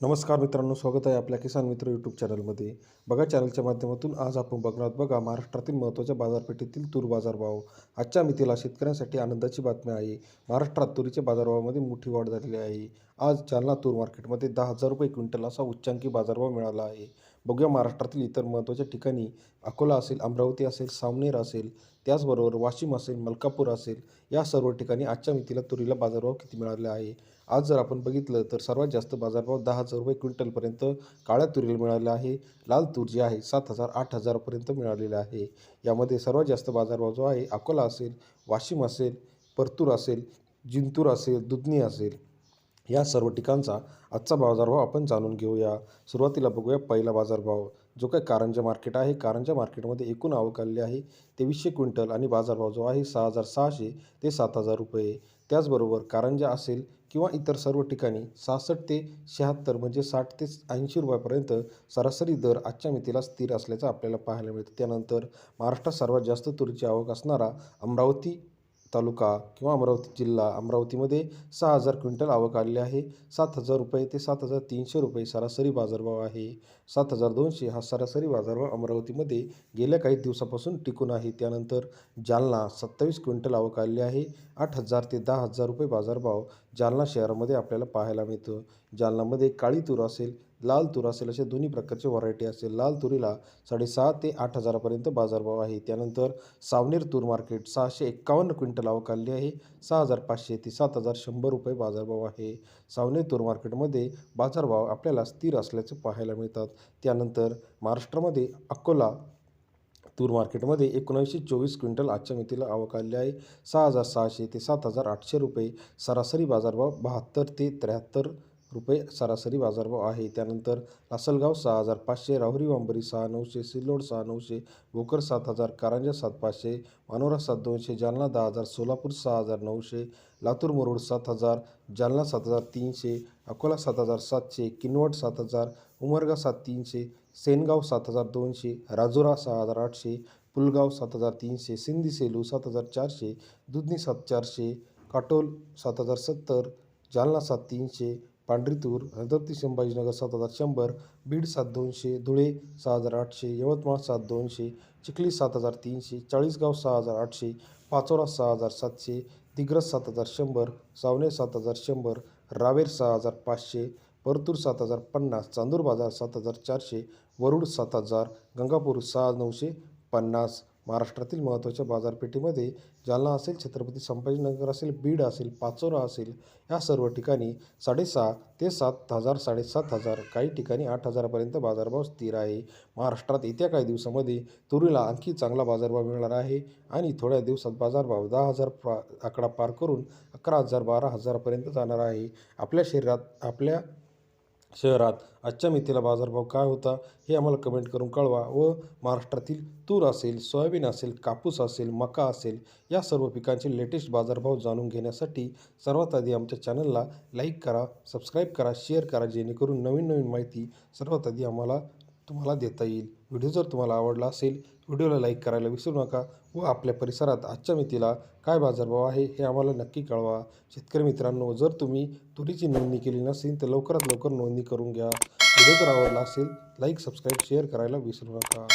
नमस्कार मित्रांनो स्वागत आहे आपल्या किसान मित्र यूट्यूब चॅनलमध्ये बघा चॅनलच्या माध्यमातून आज आपण बघणार आहोत बघा महाराष्ट्रातील महत्त्वाच्या बाजारपेठेतील तूर बाजारभाव. आजच्या मितीला शेतकऱ्यांसाठी आनंदाची बातमी आहे. महाराष्ट्रात तुरीच्या बाजारभावामध्ये मोठी वाढ झालेली आहे. आज जालना तूर मार्केटमध्ये दहा हजार रुपये क्विंटल असा उच्चांकी बाजारभाव मिळाला आहे. बघूया महाराष्ट्रातील इतर महत्त्वाच्या ठिकाणी अकोला असेल अमरावती असेल सावनेर असेल त्याचबरोबर वाशिम असेल मलकापूर असेल या सर्व ठिकाणी आजच्या मितीला तुरीला बाजारभाव किती मिळाला आहे? आज जर आपण बघितलं तर सर्वात जास्त बाजारभाव दहा हजार रुपये क्विंटलपर्यंत काळ्या तुरीला मिळाला आहे. लाल तूर जी आहे सात हजार आठ हजारापर्यंत मिळालेला आहे. यामध्ये सर्वात जास्त बाजारभाव जो आहे अकोला असेल वाशिम असेल परतूर असेल जिंतूर असेल दुधनी असेल. या सर्व ठिकाणचा आजचा बाजारभाव आपण जाणून घेऊया. सुरुवातीला बघूया पहिला बाजारभाव जो काही कारंजा मार्केट आहे. कारंजा मार्केटमध्ये एकूण आवक आलेली आहे तेवीसशे क्विंटल आणि बाजारभाव जो आहे सहा हजार सहाशे ते सात हजार रुपये. त्याचबरोबर कारंजा असेल किंवा इतर सर्व ठिकाणी सहासष्ट ते शहात्तर म्हणजे साठ ते ऐंशी रुपयापर्यंत सरासरी दर आजच्या मितीला स्थिर असल्याचं आपल्याला पाहायला मिळतं. त्यानंतर महाराष्ट्रात सर्वात जास्त तुरीची आवक असणारा अमरावती तालुका किंवा अमरावती जिल्हा अमरावतीमध्ये सहा हजार क्विंटल आवक आलेली आहे. सात हजार रुपये ते सात हजार तीनशे रुपये सरासरी बाजारभाव आहे. सात हजार दोनशे हा सरासरी बाजारभाव अमरावतीमध्ये गेल्या काही दिवसापासून टिकून आहे. त्यानंतर जालना सत्तावीस क्विंटल आवक आलेली आहे. आठ हजार ते दहा हजार रुपये बाजारभाव जालना शहरामध्ये आपल्याला पाहायला मिळतं. जालनामध्ये काळी तूर असेल लाल तूर असेल असे दोन्ही प्रकारचे व्हरायटी असेल. लाल तुरीला साडेसहा ते आठ हजारापर्यंत बाजारभाव आहे. त्यानंतर सावनेर तूर मार्केट सहाशे एक्कावन्न क्विंटल आवक आली आहे. सहा हजार पाचशे ते सात हजार शंभर रुपये बाजारभाव आहे. सावनेर तूर मार्केटमध्ये बाजारभाव आपल्याला स्थिर असल्याचे पाहायला मिळतात. त्यानंतर महाराष्ट्रामध्ये अकोला तूर मार्केटमध्ये एकोणीसशे चोवीस क्विंटल आजच्या मितीला आवक आलेली आहे. सहा हजार सहाशे ते सात हजार आठशे रुपये सरासरी बाजारभाव बहात्तर ते त्र्याहत्तर रुपये सरासरी बाजारभाव आहे. त्यानंतर लासलगाव सहा हजार पाचशे राहुरी वांबरी सहा नऊशे सिल्लोड सहा नऊशे भोकर सात हजार कारंजा सात पाचशे मानोरा सात दोनशे जालना दहा हजार सोलापूर सहा हजार नऊशे लातूर मुरुड सात हजार जालना सात हजार तीनशे अकोला सात हजार सातशे किनवट सात हजार उमरगा सात तीनशे सेनगाव सात हजार दोनशे राजुरा सहा हजार आठशे पुलगाव सात हजार तीनशे सिंधी सेलू सात हजार चारशे दुधनी सात चारशे काटोल सात हजार सत्तर जालना सात तीनशे पांढरीतूर हळदर्ती संभाजीनगर सात हजार शंभर बीड सात दोनशे धुळे सहा हजार आठशे यवतमाळ सात दोनशे चिखली सात हजार तीनशे चाळीसगाव सहा हजार आठशे पाचोरा सहा हजार सातशे दिग्रस सात हजार शंभर सावणे सात हजार शंभर रावेर सहा हजार पाचशे परतूर सात हजार पन्नास चांदूर बाजार सात हजार चारशे वरुड सात हजार गंगापूर सहा नऊशे पन्नास. महाराष्ट्रातील महत्त्वाच्या बाजारपेठेमध्ये जालना असेल छत्रपती संभाजीनगर असेल बीड असेल पाचोरा असेल या सर्व ठिकाणी साडेसहा ते सात हजार साडेसात हजार काही ठिकाणी आठ हजारापर्यंत बाजारभाव स्थिर आहे. महाराष्ट्रात येत्या काही दिवसामध्ये तुरीला आणखी चांगला बाजारभाव मिळणार आहे आणि थोड्या दिवसात बाजारभाव दहा हजार पा आकडा पार करून अकरा हजार बारा हजारापर्यंत जाणार आहे. आपल्या शरीरात आपल्या शहरात. आजच्या मितीला बाजारभाव काय होता हे आम्हाला कमेंट करून कळवा व महाराष्ट्रातील तूर असेल सोयाबीन असेल कापूस असेल मका असेल या सर्व पिकांचे लेटेस्ट बाजारभाव जाणून घेण्यासाठी सर्वात आधी आमच्या चॅनलला लाईक करा सबस्क्राईब करा शेअर करा जेणेकरून नवीन नवीन माहिती सर्वात आधी आम्हाला तुम्हाला देता येईल. व्हिडिओ जर तुम्हाला आवडला असेल व्हिडिओला लाईक करायला विसरू नका व आपल्या परिसरात आजच्या मितीला काय बाजारभाव आहे हे आम्हाला नक्की कळवा. शेतकरी मित्रांनो जर तुम्ही तुरीची नोंदणी केली नसेल तर लवकरात लवकर नोंदणी करून घ्या. व्हिडिओ जर आवडला असेल लाईक सबस्क्राईब शेअर करायला विसरू नका.